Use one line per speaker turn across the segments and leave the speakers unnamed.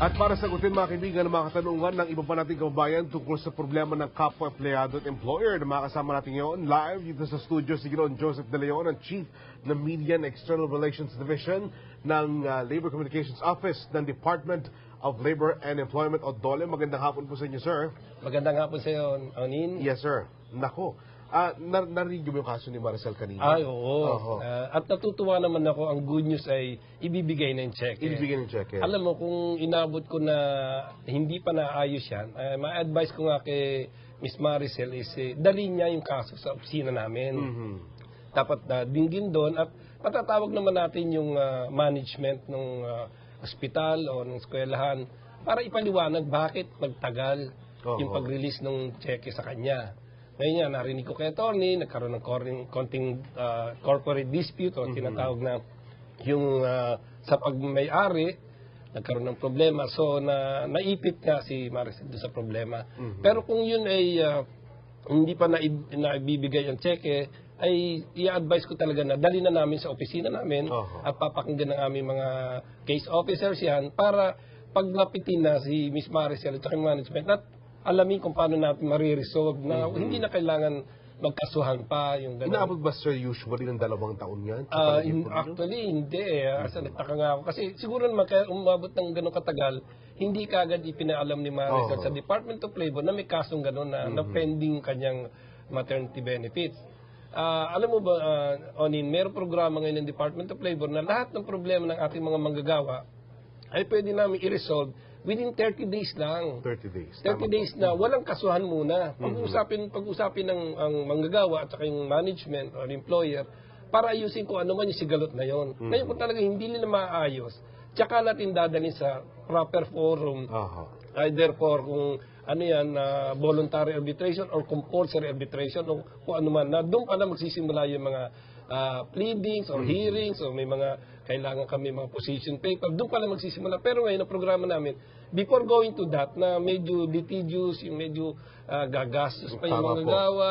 At para sagutin mga kaibigan ang mga katanungan ng iba pa nating kababayan tungkol sa problema ng kapwa empleyado at employer na makasama natin ngayon live dito sa studio si Ginoon Joseph De Leon, ang Chief ng Media and External Relations Division ng uh, Labor Communications Office ng Department of Labor and Employment o DOLE. Magandang hapon po sa inyo, sir.
Magandang hapon sa iyo, Onin.
Yes, sir. Nako. Ah, nar narinig mo yung kaso ni Maricel kanina?
Ay, oo.
Oho.
Ah, at natutuwa naman ako, ang good news ay ibibigay na yung check.
Ibibigay ng check. eh.
Alam mo, kung inabot ko na hindi pa naayos yan, uh, ma-advise ko nga kay Miss Maricel is eh, dali niya yung kaso sa opisina namin.
Mhm.
Dapat na dinggin doon at patatawag naman natin yung ah, management ng ah, ospital o ng eskwelahan para ipaliwanag bakit nagtagal
Oho.
yung pag-release ng cheque sa kanya. Ngayon yan, narinig ko kay attorney, nagkaroon ng koring- konting ah, corporate dispute o tinatawag na yung ah, sa pagmay-ari, nagkaroon ng problema. So, na, naipit nga si Maricel doon sa problema. Pero kung yun ay ah, hindi pa naib- naibibigay ang cheque, ay i-advise ko talaga na dali na namin sa opisina namin
Oho.
at papakinggan ng aming mga case officers yan para paglapitin na si Miss Maricel at yung management at alamin kung paano natin mariresolve na hindi na kailangan magkasuhan pa yung ganun.
Inaabot ba, sir, usually ng dalawang taon yan? Pag-ipon
in- actually, hindi eh. Asa nagtaka nga ako. Kasi siguro naman kaya umabot ng gano'ng katagal, hindi kagad ipinaalam ni Maricel
Oo.
sa Department of Labor na may kasong gano'n na, na pending kanyang maternity benefits. Ah, alam mo ba, ah, Onin, mayroong programa ngayon ng Department of Labor na lahat ng problema ng ating mga manggagawa ay pwede namin i-resolve within 30 days lang.
30 days.
30
Tama
days
po.
na walang kasuhan muna. Pag-usapin pag-usapin ng ang manggagawa at saka yung management or employer para ayusin kung ano man yung sigalot na yon. Ngayon kung talaga hindi nila maayos, tsaka natin dadalhin sa proper forum
Aha.
either for kung ano yan, na voluntary arbitration or compulsory arbitration o kung ano man, na doon pa na magsisimula yung mga ah, pleadings or hearings o may mga kailangan kami mga position paper, doon pa lang magsisimula. Pero ngayon, ang programa namin, before going to that, na medyo litigious, yung medyo ah, gagastos pa yung mga gawa,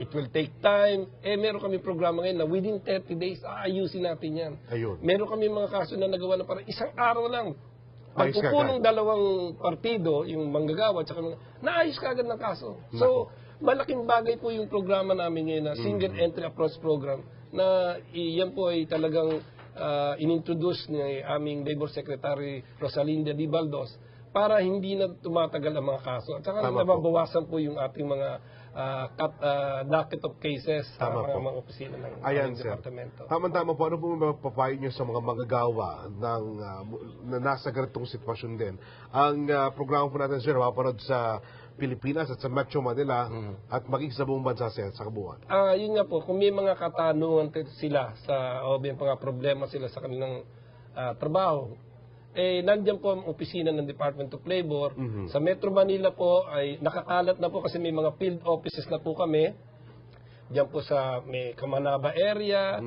it will take time. Eh, meron kami programa ngayon na within 30 days, aayusin natin yan.
Ayun.
Meron kami mga kaso na nagawa na parang isang araw lang.
Ayos ka
Pagpupulong dalawang partido, yung manggagawa, at mga, naayos ka agad ng kaso. So, malaking bagay po yung programa namin ngayon na Single Entry Approach Program na i- yan po ay talagang ah, inintroduce ni aming Labor Secretary Rosalinda Di Baldos para hindi na tumatagal ang mga kaso. At saka
Tama po.
nababawasan po yung ating mga ah, cut, ah, docket of cases sa
Tama
mga,
po.
mga opisina ng
Ayan, sir.
departamento.
Tama-tama po. Ano po mga papayo nyo sa mga manggagawa ng, ah, na nasa ganitong sitwasyon din? Ang ah, programa po natin, sir, mapapanood sa Pilipinas at sa Metro Manila
Mm-hmm.
at maging sa buong bansa, sir, sa kabuuan.
Ah, yun nga po, kung may mga katanungan sila sa o may mga problema sila sa kanilang ah, trabaho, eh nandiyan po ang opisina ng Department of Labor. Sa Metro Manila po ay nakakalat na po kasi may mga field offices na po kami. Diyan po sa may Kamanaba area,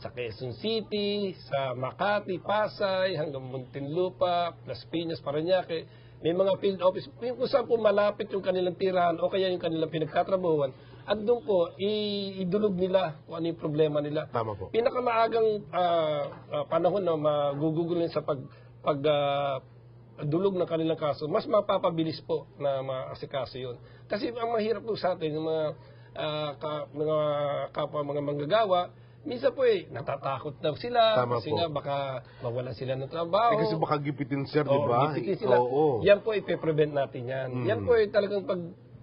sa Quezon City, sa Makati, Pasay, hanggang Muntinlupa, Las Piñas, Parañaque. May mga field office, kung saan po malapit yung kanilang tirahan o kaya yung kanilang pinagtatrabahuan. At doon po, idulog nila kung ano yung problema nila.
Tama po.
Pinakamaagang ah, ah, panahon na magugugulin sa pag, pag ah, dulog ng kanilang kaso, mas mapapabilis po na maasikaso yun. Kasi ang mahirap po sa atin, yung mga, ah, ka- mga kapwa mga manggagawa, minsan po eh, natatakot daw sila
Tama
kasi
po.
nga baka mawalan sila ng trabaho.
Eh, kasi baka gipitin, sir, di
Oo,
ba?
gipitin sila.
Oo.
Yan po ipe-prevent natin yan.
Mm.
Yan po ay talagang pag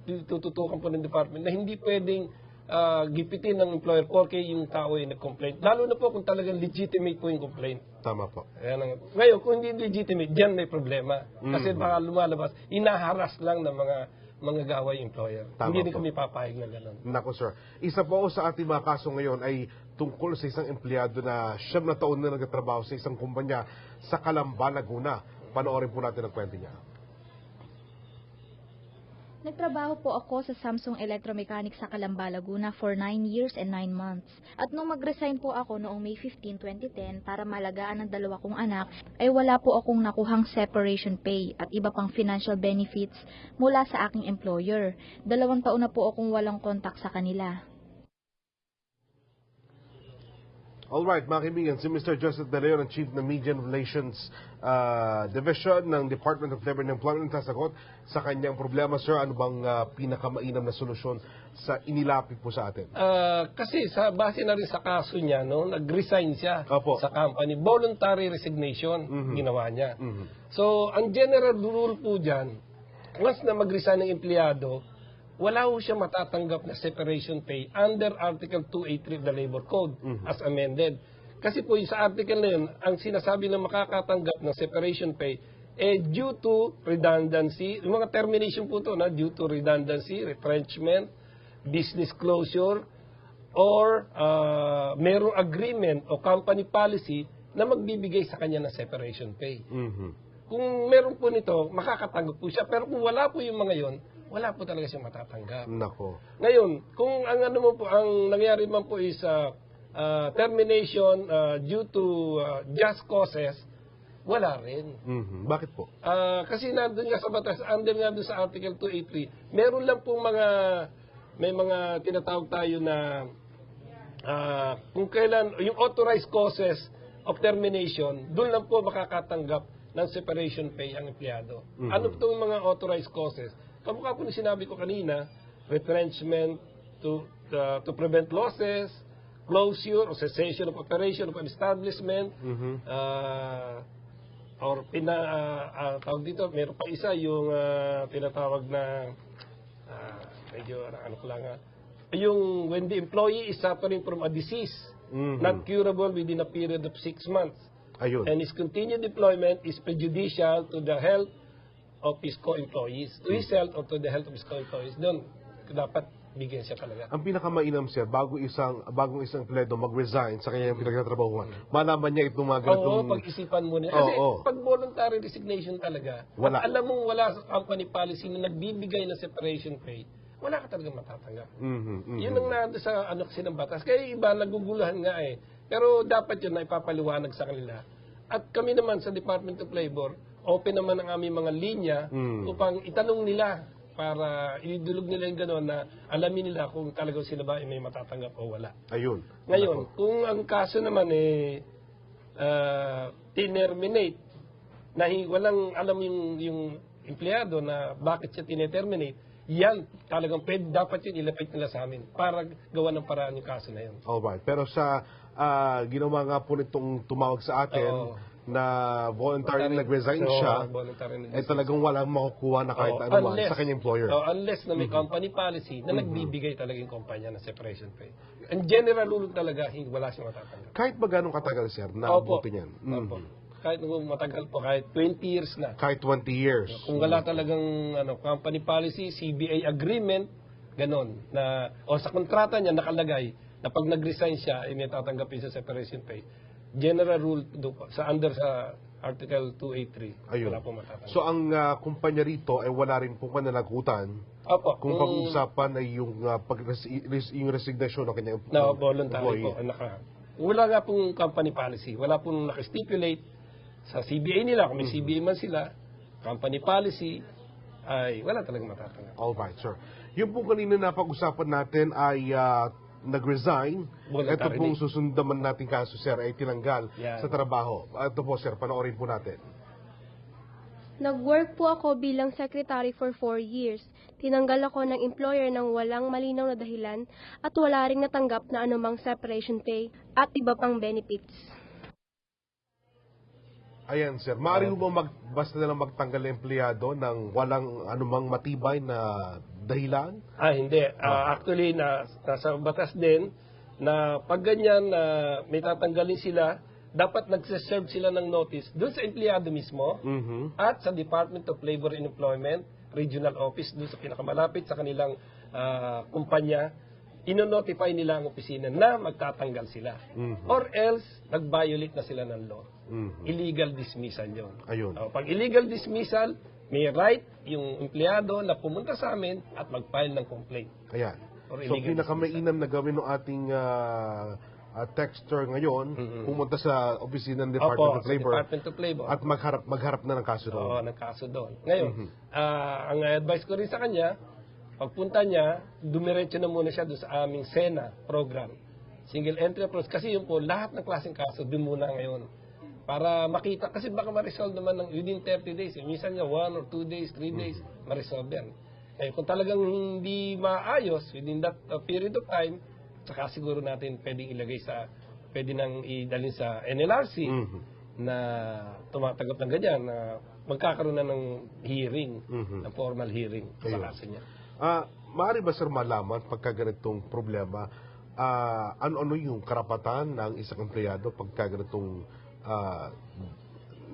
tututukan po ng department na hindi pwedeng ah, gipitin ng employer porke yung tao ay nag-complain. Lalo na po kung talagang legitimate po yung complaint.
Tama po.
Ayan ang, ngayon, kung hindi legitimate, diyan may problema. Kasi
Mm.
baka lumalabas, inaharas lang ng mga mga gaway employer.
Tama
hindi
po.
kami papayag na gano'n.
Nako, sir. Isa po sa ating mga kaso ngayon ay tungkol sa isang empleyado na siyam na taon na nagtatrabaho sa isang kumpanya sa Calamba, Laguna. Panoorin po natin ang kwento niya.
Nagtrabaho po ako sa Samsung Electromechanics sa Calamba, Laguna for 9 years and 9 months. At nung mag-resign po ako noong May 15, 2010 para malagaan ang dalawa kong anak, ay wala po akong nakuhang separation pay at iba pang financial benefits mula sa aking employer. Dalawang taon na po akong walang kontak sa kanila.
Alright, mga kaibigan, si Mr. Joseph De Leon, ang Chief ng Media and Relations ah, Division ng Department of Labor and Employment, sasagot sa kanyang problema. Sir, ano bang ah, pinakamainam na solusyon sa inilapit po sa atin?
Ah, kasi sa base na rin sa kaso niya, no, nag-resign siya
Opo.
sa company. Voluntary resignation ginawa niya.
Mhm.
So, ang general rule po dyan, once na mag-resign ng empleyado, wala ho siya matatanggap na separation pay under Article 283 of the Labor Code as amended. Kasi po sa article na yun, ang sinasabi na makakatanggap ng separation pay eh due to redundancy, yung mga termination po to na due to redundancy, retrenchment, business closure, or uh, merong agreement o company policy na magbibigay sa kanya ng separation pay.
Mhm.
Kung meron po nito, makakatanggap po siya. Pero kung wala po yung mga yon, wala po talaga siyang matatanggap.
Nako.
Ngayon, kung ang ano mo po, ang nangyari man po is uh, uh, termination uh, due to uh, just causes, wala rin.
Mhm. Bakit po?
Ah, kasi nandun nga sa batas, under nga doon sa Article 283, meron lang pong mga, may mga tinatawag tayo na, ah, kung kailan, yung authorized causes of termination, doon lang po makakatanggap ng separation pay ang empleyado. Ano po yung mga authorized causes? Kamukha po yung sinabi ko kanina, retrenchment to, uh, to prevent losses, closure or cessation of operation of an establishment,
Mhm.
ah, or pina ah, ah, tawag dito meron pa isa yung ah, tinatawag na ah, medyo ano, ano ko lang ah, yung when the employee is suffering from a disease
Mhm.
not curable within a period of six months
Ayun.
and his continued deployment is prejudicial to the health of his co-employees to his health or to the health of his co-employees doon dapat bigyan siya talaga
Ang pinakamainam sir, bago isang bagong isang empleyado mag-resign sa kanyang pinagtatrabahuan, malaman niya itong mga
Oo,
ganitong...
pag-isipan mo na. Kasi
Oo.
pag voluntary resignation talaga,
Wala.
alam mong wala sa company policy na nagbibigay ng separation pay, wala ka talaga matatanggap.
Mhm, mhm.
Yun ang nando sa ano kasi ng batas. Kaya iba naguguluhan nga eh. Pero dapat yun na ipapaliwanag sa kanila. At kami naman sa Department of Labor, open naman ang aming mga linya
Mm.
upang itanong nila para idulog nila yung gano'n na alamin nila kung talagang sila ba ay may matatanggap o wala.
Ayun.
Ngayon, kung ang kaso naman eh uh, tinerminate na walang alam yung yung empleyado na bakit siya tineterminate, yan talagang pwede, dapat yun ilapit nila sa amin para gawa ng paraan yung kaso na yun.
Alright. Pero sa ah, ginawa nga po nitong tumawag sa atin
Oo.
Na
Voluntary-
nag-resign
Oo,
siya,
voluntary
eh talagang walang makukuha na kahit
Oo,
ano man sa kanyang employer.
oh, unless na may company policy na nagbibigay talaga yung kumpanya ng separation pay. Ang general rule talaga, hindi, wala siyang matatanggap.
Kahit ba ganong katagal, sir, na
Opo.
abutin yan?
Opo. Kahit nung matagal po, kahit 20 years na.
Kahit 20 years.
Kung wala talagang ano, company policy, CBA agreement, ganon, na, o sa kontrata niya nakalagay na pag nag-resign siya, ay may tatanggapin sa separation pay. General rule do, sa under sa Article 283,
Ayun.
wala po matatanggap.
So ang ah, kumpanya rito ay wala rin pong pananagutan
Opo,
kung pag-uusapan ay yung uh, pag yung resignation ng kanyang
na voluntary
employee.
po, naka, wala nga pong company policy, wala pong nakastipulate sa CBA nila, kung may
Mm-hmm.
CBA man sila, company policy, ay wala talagang matatanggap.
All right, sir. Yung po kanina napag-usapan natin ay ah, nag-resign. Ito pong susundaman nating kaso, sir, ay tinanggal
Yan.
sa trabaho. Ito po, sir, panoorin po natin.
Nag-work po ako bilang secretary for 4 years. Tinanggal ako ng employer ng walang malinaw na dahilan at wala ring natanggap na anumang separation pay at iba pang benefits.
Ayan, sir. Maaari mo ba mag, basta na lang magtanggal ng empleyado ng walang anumang matibay na dahilan?
Ah, hindi. Ah, actually, na, nasa batas din na pag ganyan na may tatanggalin sila, dapat nagsiserve sila ng notice doon sa empleyado mismo
Mhm.
at sa Department of Labor and Employment, regional office doon sa pinakamalapit sa kanilang ah, kumpanya, ino-notify nila ang opisina na magtatanggal sila.
Mhm.
Or else, nag-violate na sila ng law.
Mhm.
Illegal dismissal yon.
Ayun.
Oh, pag illegal dismissal, may right yung empleyado na pumunta sa amin at mag-file ng complaint.
Ayan.
Or
So, pinakamainam na gawin ng ating ah, ah, texter ngayon,
Mhm.
pumunta sa opisina ng
Opo,
Department of
sa
Labor
Department of Labor.
at magharap, magharap na ng kaso
Oo,
doon.
nagkaso doon. Ngayon,
Mhm.
ah, ang advice ko rin sa kanya, pagpunta niya, dumiretso na muna siya doon sa aming SENA program. single entry approach. Kasi yun po, lahat ng klaseng kaso, dun muna ngayon. Para makita, kasi baka ma-resolve naman ng within 30 days. Eh. Minsan nga, 1 or 2 days, 3 days, ma-resolve yan. Eh, kung talagang hindi maayos within that uh, period of time, saka siguro natin pwedeng ilagay sa, pwede nang idalhin sa NLRC
Mhm.
na tumatanggap ng ganyan, na magkakaroon na ng hearing,
Mhm.
ng formal hearing sa kaso niya.
Ah, maaari ba sir malaman pagka ganitong problema, ah, ano-ano yung karapatan ng isang empleyado pagka ganitong ah,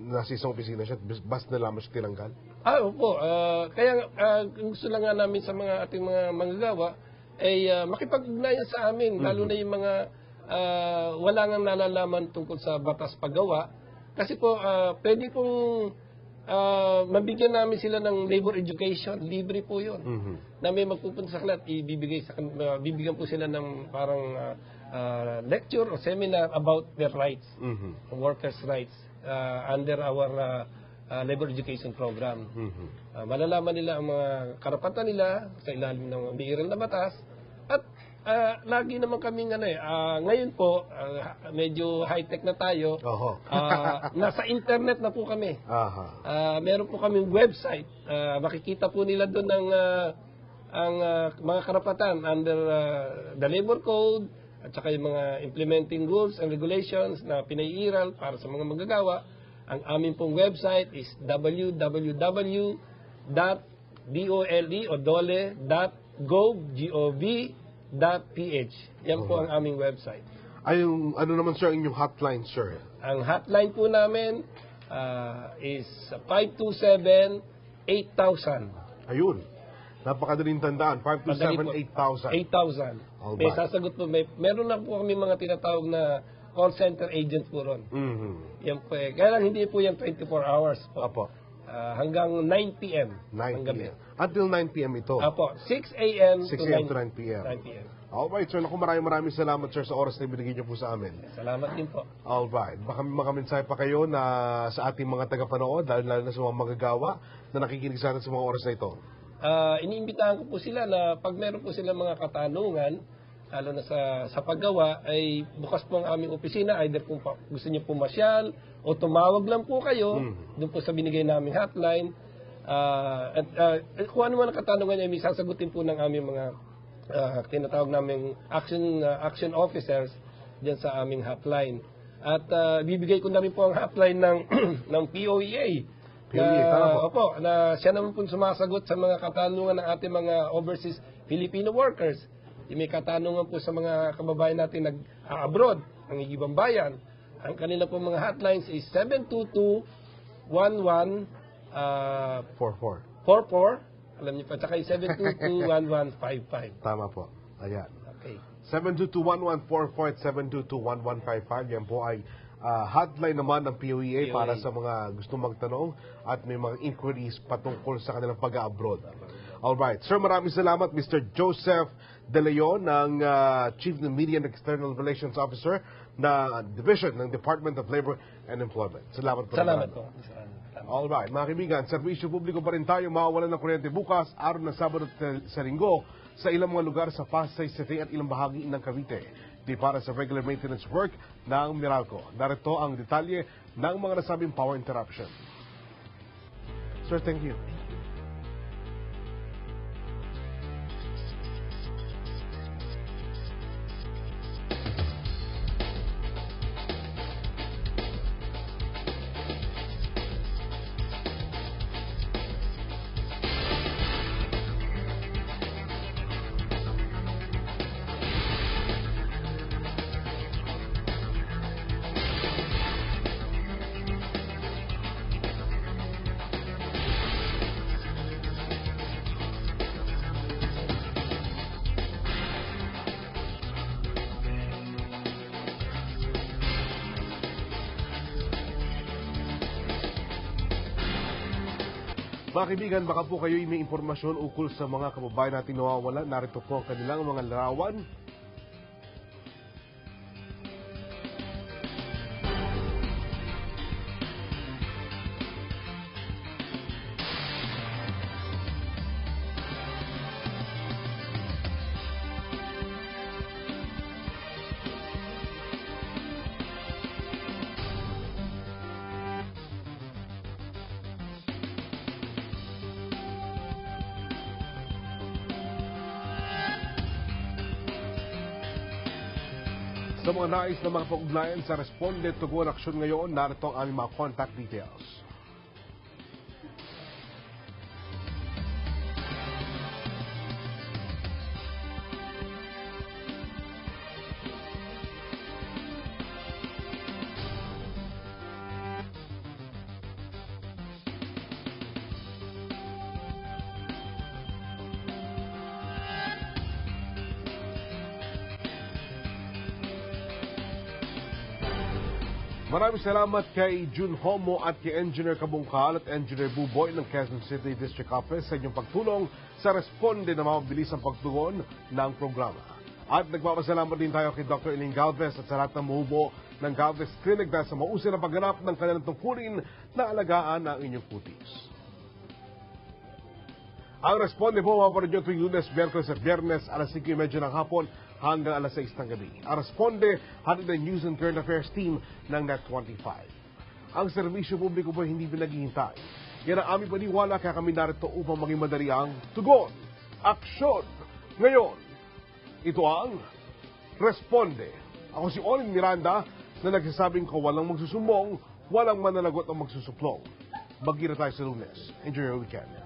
nasa isang opisina siya, bas- bas na lamang siya tinanggal?
Ah, opo. Ah, kaya ah, gusto lang nga namin sa mga ating mga manggagawa ay ah, makipag-ugnayan sa amin, lalo na yung mga ah, wala nga nalalaman tungkol sa batas paggawa. Kasi po, ah, pwede pong ah, mabigyan namin sila ng labor education. Libre po yun.
Mhm.
Na may magpupunta sa kanila at ibibigay sa ah, bibigyan po sila ng parang ah, ah, lecture o seminar about their rights
Mhm.
workers' rights uh, under our uh, uh, labor education program.
Mhm.
Uh, malalaman nila ang mga karapatan nila sa ilalim ng umiiral na batas at uh, lagi naman kaming ano eh, uh, ngayon po uh, medyo high-tech na tayo.
Oho.
Uh, nasa internet na po kami.
Aha.
Uh, meron po kaming website. Uh, makikita po nila doon ang uh, ang uh, mga karapatan under uh, the labor code at saka yung mga implementing rules and regulations na pinaiiral para sa mga magagawa. Ang aming pong website is www.dole o dole.gov.ph. Yan po ang aming website.
Ay, yung, ano naman sir, inyong hotline sir?
Ang hotline po namin ah, is 527-8000.
Ayun. Napakadaling tandaan.
Madali po.
527-8000.
8,000.
All
May
right.
sasagot po. May, meron na po kami mga tinatawag na call center agent po ron.
Mhm.
Yan po eh. Kaya lang hindi po yan 24 hours po.
Apo.
Ah, hanggang 9 p.m.
9
ng gabi.
p.m. Until 9 p.m. ito.
Apo, 6 a.m.
6
to
a.m.
9,
to 9 p.m.
9 p.m.
Alright, sir. Naku, maraming maraming salamat, sir, sa oras na ibinigay niyo po sa amin.
Salamat din po.
Alright. Baka may makamensahe pa kayo na sa ating mga tagapanood, dahil lalo na sa mga magagawa na nakikinig sa atin sa mga oras na ito.
Ah, iniimbitahan ko po sila na pag meron po sila mga katanungan, lalo na sa, sa paggawa, ay bukas po ang aming opisina. Either kung pa- gusto niyo pumasyal o tumawag lang po kayo
Mhm.
doon po sa binigay naming hotline. Ah, at ah, kung ano man ang katanungan niya, may sasagutin po ng aming mga ah, tinatawag naming action ah, action officers diyan sa aming hotline. At ah, bibigay ko na rin po ang hotline ng ng POEA.
POEA, tama po.
Na, opo, na siya naman po sumasagot sa mga katanungan ng ating mga overseas Filipino workers. Yung May katanungan po sa mga kababayan natin nag-abroad, ang ibang bayan. Ang kanila po mga hotlines is 722-11 uh,
4-4.
44, alam niyo pa, tsaka yung 722-1155.
Tama po. Ayan.
Okay.
722-1144 at 722-1155. Yan po ay ah, hotline naman ng POEA
POEA.
para sa mga gusto magtanong at may mga inquiries patungkol sa kanilang pag-abroad. Alright. Sir, maraming salamat. Mr. Joseph De Leon, ng ah, Chief Media and External Relations Officer na Division ng Department of Labor and Employment. Salamat po.
Salamat po.
Alright, mga kaibigan, serbisyo publiko pa rin tayo mawawalan ng kuryente bukas, araw ng Sabado at sa Linggo sa ilang mga lugar sa Pasay City at ilang bahagi ng Cavite. Di para sa regular maintenance work ng Meralco. Narito ang detalye ng mga nasabing power interruption. Sir, thank you. Mga kaibigan, baka po kayo may impormasyon ukol sa mga kababayan natin nawawala. Narito po ang kanilang mga larawan. Sa mga nais na mga pag-ugnayan sa Responde Tugon Aksyon ngayon, narito ang aming mga contact details. Maraming salamat kay Jun Homo at kay Engineer Kabungkal at Engineer Buboy ng Quezon City District Office sa inyong pagtulong sa responde na mabilis ang pagtugon ng programa. At nagpapasalamat din tayo kay Dr. Eling Galvez at sa lahat ng muhubo ng Galvez Clinic dahil sa mausay na pagganap ng kanilang tungkulin na alagaan ang inyong putis. Ang responde po mapaparoon nyo tuwing lunes, biyerkules at biyernes alas 5.30 ng hapon hanggang alas 6 ng gabi. Ang responde, hatid ng News and Current Affairs team ng Net25. Ang serbisyo publiko po hindi pinaghihintay. Yan ang aming paniwala kaya kami narito upang maging madali ang tugon, aksyon. Ngayon, ito ang Responde. Ako si Olin Miranda na nagsasabing ko walang magsusumbong, walang mananagot ang magsusuplong. Magkita tayo sa lunes. Enjoy your weekend.